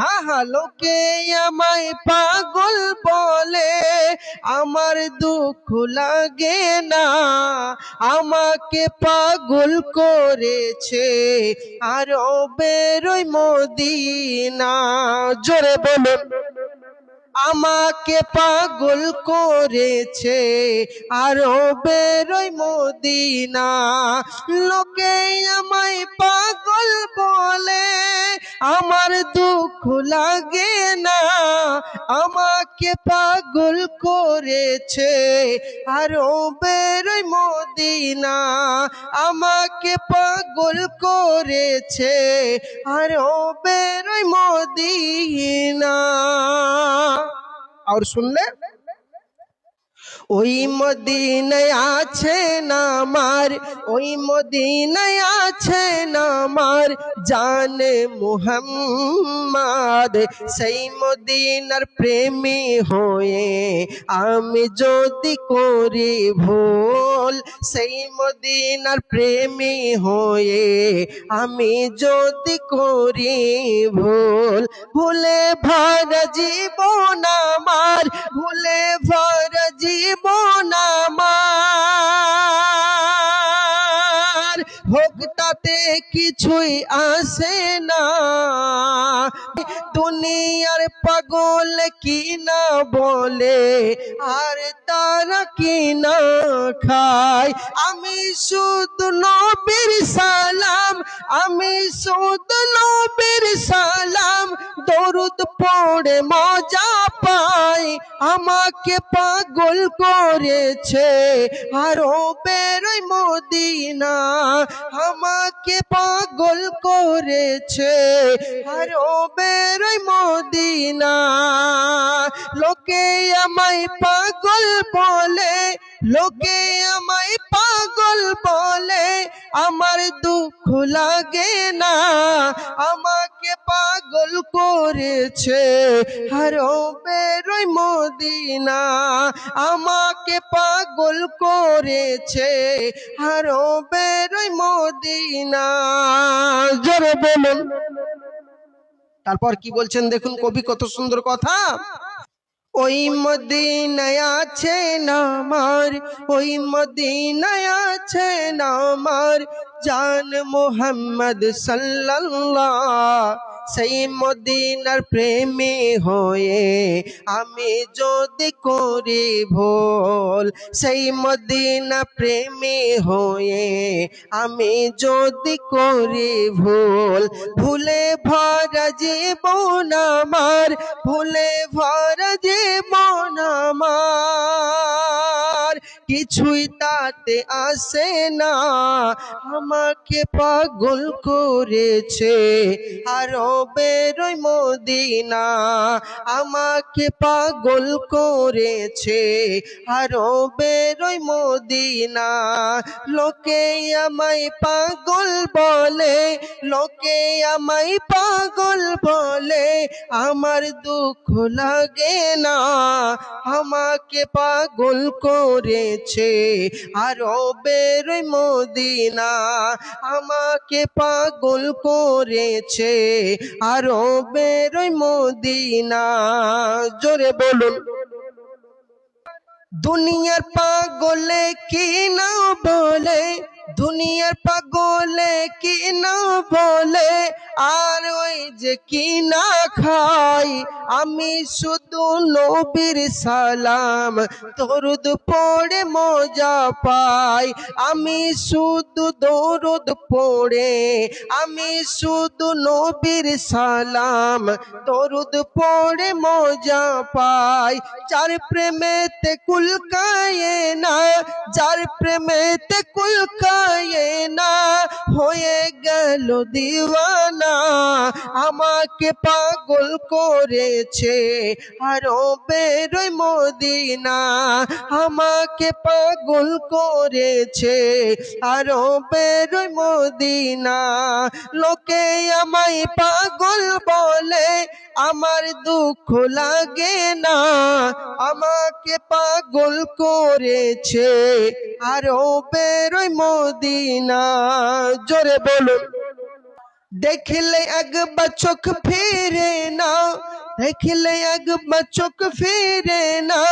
হা হা লোকে আমায় পাগল বলে, আমার দুঃখ লাগে না। আমাকে পাগল করেছে আরও বেরোই মদিনা। জোরে বলুন। আমাকে পাগল করেছে আরও বেরোই মদিনা। লোকে আমায় পাগল বলে আমার দুঃখ লাগে না। আমাকে পাগল করেছে আরও বেরোই মদিনা। আমাকে পাগল করেছে আরও বেরোই মদিনা। আর শুনলে? ওই মদিনায় না আমার ওই মদিনায় আমার জানে মুহাম্মদ, সেই মদিনার প্রেমী হয়ে আমি যদি করি ভুল, সেই মদিনার প্রেমী হয়ে আমি যদি করি ভুল, ভুলে ভর জীবন আমার, ভুলে ভর জীবন কিছুই আসে না। দুনিয়ার পাগল কি না বলে, আর তারা কি না খায়? আমি শুধু নবীর সালাম, আমি শুধু নবীর সালাম। দরুদ পড়ে মজা পাই আমাকে পাগল করেছে আরও বেরোই মদিনা। আমাকে পাগল করেছে আরও বেরোই মদিনা। লোকে আমায় পাগল বলে, লোকে আমায় পাগল বলে। আমার দুঃখ লাগে না, আমাকে পাগল করেছে আরও বেরোই মদিনা, আমাকে পাগল করেছে আরও বেরোই মদিনা। জোরে বলুন। তারপর কি বলছেন দেখুন কবি, কত সুন্দর কথা। ওই মদিনায় আছে নামার ওই মদিনায় আছে নামার জান মোহাম্মদ সাল্লাল্লাহ, সেই মদিনার প্রেমী হয়ে আমি যদি করি ভুল, সেই মদিনা প্রেমী হয়ে আমি যদি করি ভুল, ভুলে ভরা জীবন আমার, ভুলে ভরা জীবন আমার। কিছুই তাতে আসে না। আমাকে পাগল করেছে আরও বেরোই মদিনা। আমাকে পাগল করেছে আরও বেরোই মদিনা। লোকে আমায় পাগল বলে, লোকে আমায় পাগল বলে, আমার দুঃখ লাগে না। আমাকে পাগল করেছে আরও বেরোই মদিনা আমাকে পাগল করেছে। আর বেরোই মদিনা, জোরে বলুন। দুনিয়ার পাগলে কি না বলে? দুনিয়ার পাগলে কি না বলে? আর ওই যে কি না খাই? আমি শুধু নবীর সালাম, দরুদ পড়ে মজা পাই। আমি শুধু দরুদ পড়ে, আমি শুধু নবীর সালাম, দরুদ পড়ে মজা পাই। চার প্রেমেতে কুলকায়ে না যার প্রেমেতে কুলকায়ে না, হয়ে গেল দিওয়ানা। আমাকে পাগল করেছে আরও বেরোয় মদিনা। আমাকে পাগল করেছে আরও বেরোয় মদিনা। লোকে আমায় পাগল বলে, আমার দুঃখ লাগে না। আমাকে পাগল করেছে আরও বেরোয় মদিনা, জোরে বলুন। দেখলে একবার চোখ ফিরে না, দেখলে একবার চোখ ফিরে না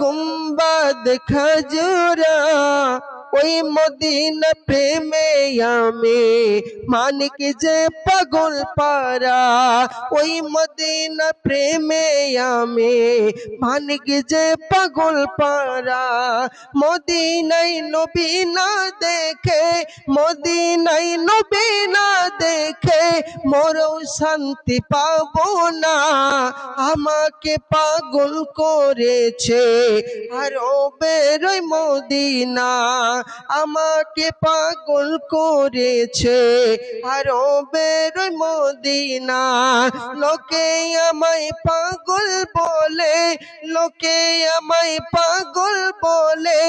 গুম্বাদ খাজুরা ওই মদিনা প্রেমে আমি মানিক যে পাগল পারা ওই মদিনা প্রেমে আমি মানিক যে পাগল পারা মদিনাই নবী না দেখে, মদিনাই নবী না দেখে মোরও শান্তি পাবো না। আমাকে পাগল করেছে আরও বেরোয় মদিনা। আমাকে পাগল করেছে আরও বেরোয় মদিনা। লোকে আমায় পাগল বলে, লোকে আমায় পাগল বলে,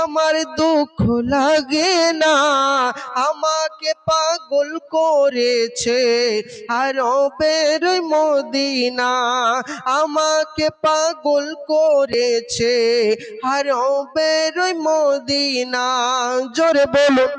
আমার দুঃখ লাগে না। আমাকে পাগল করেছে আরও বেরোয় মদিনা। আমাকে পাগল করেছে আরও বেরোয় মদিনা। জোরে বলুন